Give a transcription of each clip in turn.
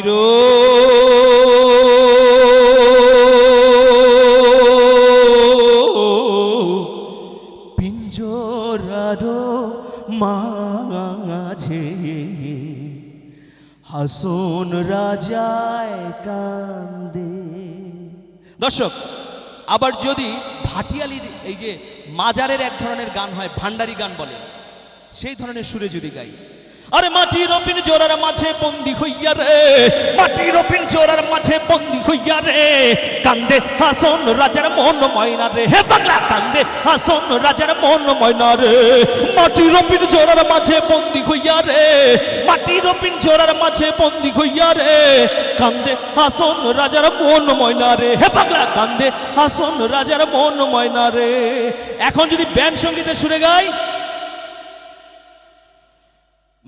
মাটির পিঞ্জরার মাঝে হাসন রাজায় কান্দে। দর্শক, আবার যদি ভাটিয়ালির এই যে মাজারের এক ধরনের গান হয়, ভান্ডারি গান বলে, সেই ধরনের সুরে যদি গাই আরে মাটি রপিন জোরার মাঝে বন্দি হইয়া রে। মাটি রপিন জোরার মাঝে বন্দি হইয়া রে। কান্দে হাসন রাজার মন ময়না রে। হে বাংলা কান্দে হাসন রাজার মন ময়না রে। মাটি রপিন জোরার মাঝে বন্দি হইয়া রে। মাটি রপিন জোরার মাঝে বন্দি হইয়া রে। কান্দে হাসন রাজার মন ময়না রে। হে পাগলা, কান্দে হাসন রাজার মন ময়না রে। এখন যদি ব্যান্ড সঙ্গীতের সুরে গাই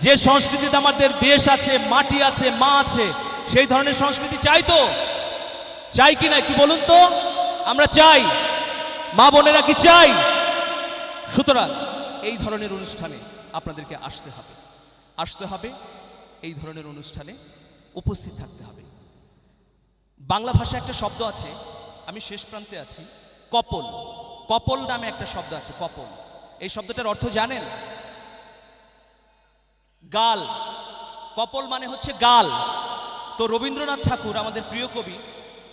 যে সংস্কৃতিতে আমাদের দেশ আছে, মাটি আছে, মা আছে, সেই ধরনের সংস্কৃতি চাই তো? চাই কিনা একটু বলুন তো? আমরা চাই। মা বোনেরা কি চাই? সুতরাং এই ধরনের অনুষ্ঠানে আপনাদেরকে আসতে হবে। আসতে হবে, এই ধরনের অনুষ্ঠানে উপস্থিত থাকতে হবে। বাংলা ভাষায় একটা শব্দ আছে, আমি শেষ প্রান্তে আছি, কপল। কপল নামে একটা শব্দ আছে, কপল। এই শব্দটার অর্থ জানেন? গাল। কপল মানে হচ্ছে গাল। তো রবীন্দ্রনাথ ঠাকুর, আমাদের প্রিয় কবি,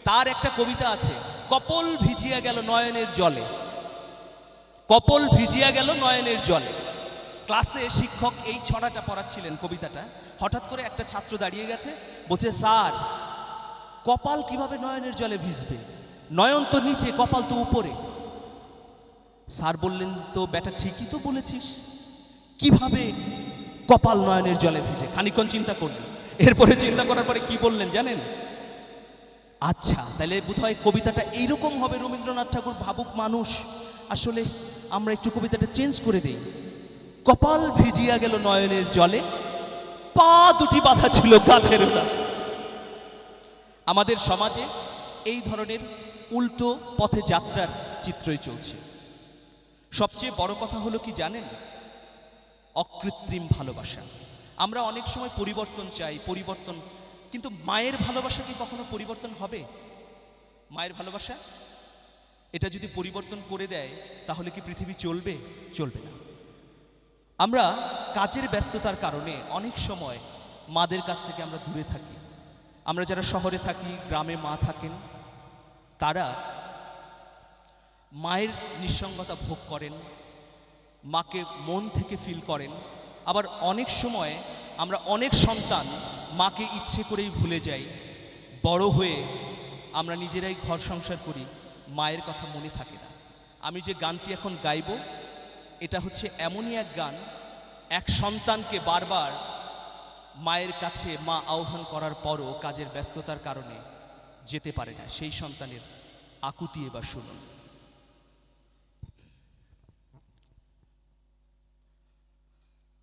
তার একটা কবিতা আছে, কপল ভিজিয়া গেল নয়নের জলে। কপল ভিজিয়া গেল নয়নের জলে। ক্লাসে শিক্ষক এই ছড়াটা পড়াচ্ছিলেন কবিতাটা। হঠাৎ করে একটা ছাত্র দাঁড়িয়ে গেছে, বলছে, স্যার, কপাল কীভাবে নয়নের জলে ভিজবে? নয়ন তো নিচে, কপাল তো উপরে। স্যার বললেন, তো বেটা ঠিকই তো বলেছিস। কীভাবে কপাল নয়নের জলে ভেজে। খানিক্ষণ চিন্তা করলেন। এরপরে চিন্তা করার পরে কি বললেন জানেন? আচ্ছা তাহলে বোধহয় কবিতাটা এইরকম হবে রবীন্দ্রনাথ ঠাকুর ভাবুক মানুষ। আসলে আমরা একটু কবিতাটা চেঞ্জ করে দিই। কপাল ভিজিয়া গেল নয়নের জলে, পা দুটি বাঁধা ছিল গাছের গোড়া আমাদের সমাজে এই ধরনের উল্টো পথে যাত্রার চিত্রই চলছে। সবচেয়ে বড় কথা হলো কি জানেন? অকৃত্রিম ভালোবাসা। আমরা অনেক সময় পরিবর্তন চাই, পরিবর্তন, কিন্তু মায়ের ভালোবাসা কি কখনো পরিবর্তন হবে? মায়ের ভালোবাসা? এটা যদি পরিবর্তন করে দেয়, তাহলে কি পৃথিবী চলবে? চলবে না। আমরা কাজের ব্যস্ততার কারণে অনেক সময় মাদের কাছ থেকে আমরা দূরে থাকি। আমরা যারা শহরে থাকি, গ্রামে মা থাকেন, তারা মায়ের নিঃসঙ্গতা ভোগ করেন মাকে মন থেকে ফিল করেন। আবার অনেক সময় আমরা অনেক সন্তান মাকে ইচ্ছে করেই ভুলে যাই। বড় হয়ে আমরা নিজেরাই ঘর সংসার করি, মায়ের কথা মনে থাকে না। আমি যে গানটি এখন গাইব, এটা হচ্ছে এমনই এক গান, এক সন্তানকে বারবার মায়ের কাছে মা আহ্বান করার পরও কাজের ব্যস্ততার কারণে যেতে পারে না। সেই সন্তানের আকুতি এবার শুনুন।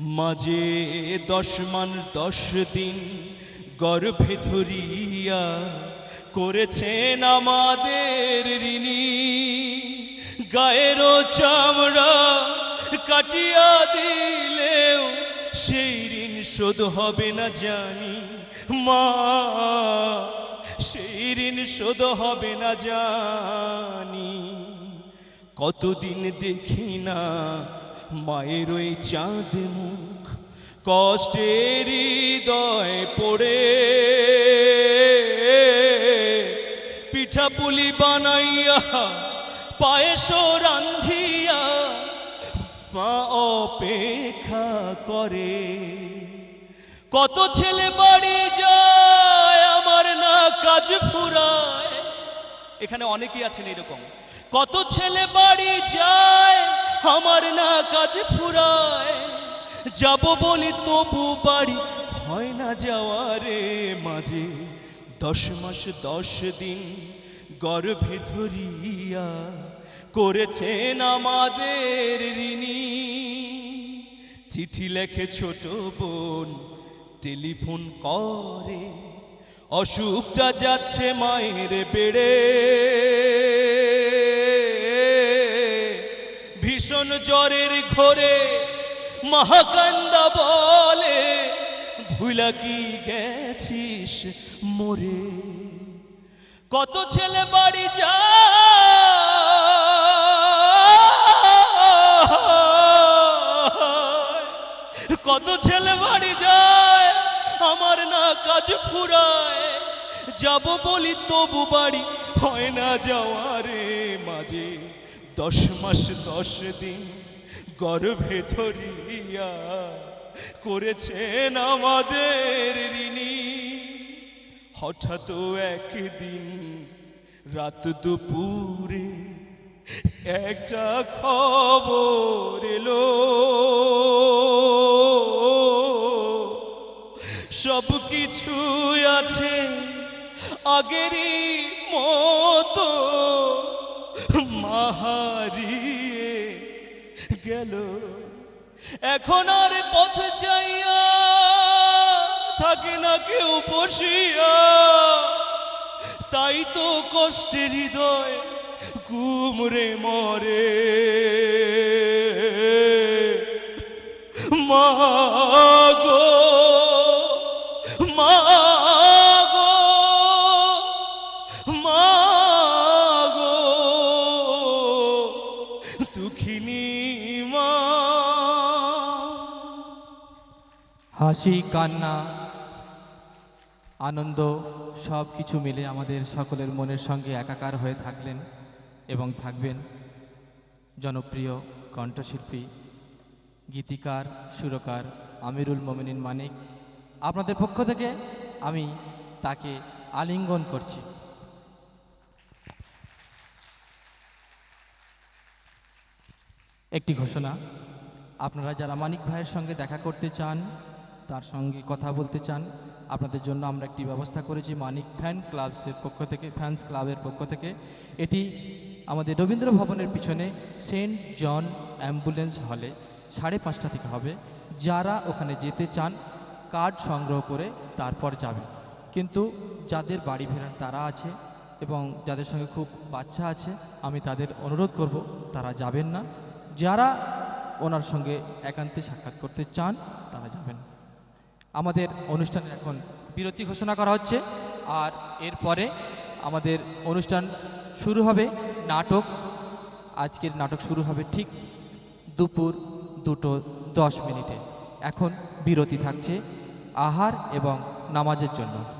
মাঝে দশ মান দশ দিন গর্ভে ধরিয়া করেছেন আমাদের ঋণী। গায়েরও চামড়া কাটিয়া দিলেও সেই ঋণ শোধ হবে না জানি মা। সেই ঋণ শোধ হবে না জানি। কতদিন দেখি না মায়ের ওই চাঁদ মুখ কষ্টের হৃদয় পড়ে। পিঠা পুলি বানাইয়া, পায়েস রান্ধিয়া মা অপেক্ষা করে। কত ছেলে বাড়ি যায়, আমার না কাজ ফুরায়। এখানে অনেকেই আছেন এরকম। কত ছেলে বাড়ি যায় আমার না কাজ ফুরায়। যাব বলি তবু বাড়ি হয় না যাওয়ারে মাঝে। দশ মাস, দশ দিন গর্ভে ধরিয়া করেছেন আমাদের ঋণী। চিঠি লেখে ছোট বোন, টেলিফোন করে। অসুখটা যাচ্ছে মায়ের বেড়ে। জ্বরের ঘোরে মহাকান্দা বলে, ভুলা কি গেছিস মোরে? কত ছেলে বাড়ি যায় কত ছেলে বাড়ি যায়, আমার না কাজ ফুরায়। যাব বলি তবু বাড়ি হয় না যাওয়ারে মাঝে। দশ মাস দশ দিন গর্ভে ধরিয়া করেছেন আমাদের ঋণী। হঠাৎ একদিন রাত দুপুরে একটা খবর এলো। সব কিছু আছে আগেরই মতো। মাহারিয়ে গেল। এখন আর পথ চাইয়া থাকে না কেউ বসিয়া। তাই তো কষ্টের হৃদয় কুমরে মরে। হাসি, কান্না, আনন্দ সব কিছু মিলে আমাদের সকলের মনের সঙ্গে একাকার হয়ে থাকলেন এবং থাকবেন জনপ্রিয় কণ্ঠশিল্পী, গীতিকার, সুরকার আমিরুল মোমিনিন মানিক। আপনাদের পক্ষ থেকে আমি তাকে আলিঙ্গন করছি। একটি ঘোষণা, আপনারা যারা মানিক ভাইয়ের সঙ্গে দেখা করতে চান তার সঙ্গে কথা বলতে চান। আপনাদের জন্য আমরা একটি ব্যবস্থা করেছি মানিক ফ্যান ক্লাবসের পক্ষ থেকে, ফ্যান্স ক্লাবের পক্ষ থেকে। এটি আমাদের রবীন্দ্র ভবনের পিছনে সেন্ট জন অ্যাম্বুলেন্স হলে সাড়ে পাঁচটা থেকে হবে। যারা ওখানে যেতে চান, কার্ড সংগ্রহ করে তারপর যাবে কিন্তু যাদের বাড়ি ফেরার তারা আছে এবং যাদের সঙ্গে খুব বাচ্চা আছে, আমি তাদের অনুরোধ করব, তারা যাবেন না। যারা ওনার সঙ্গে একান্তে সাক্ষাৎ করতে চান, তারা যাবেন। আমাদের অনুষ্ঠানের এখন বিরতি ঘোষণা করা হচ্ছে। আর এরপরে আমাদের অনুষ্ঠান শুরু হবে নাটক। আজকের নাটক শুরু হবে ঠিক দুপুর দুটো দশ মিনিটে। এখন বিরতি থাকছে আহার এবং নামাজের জন্য।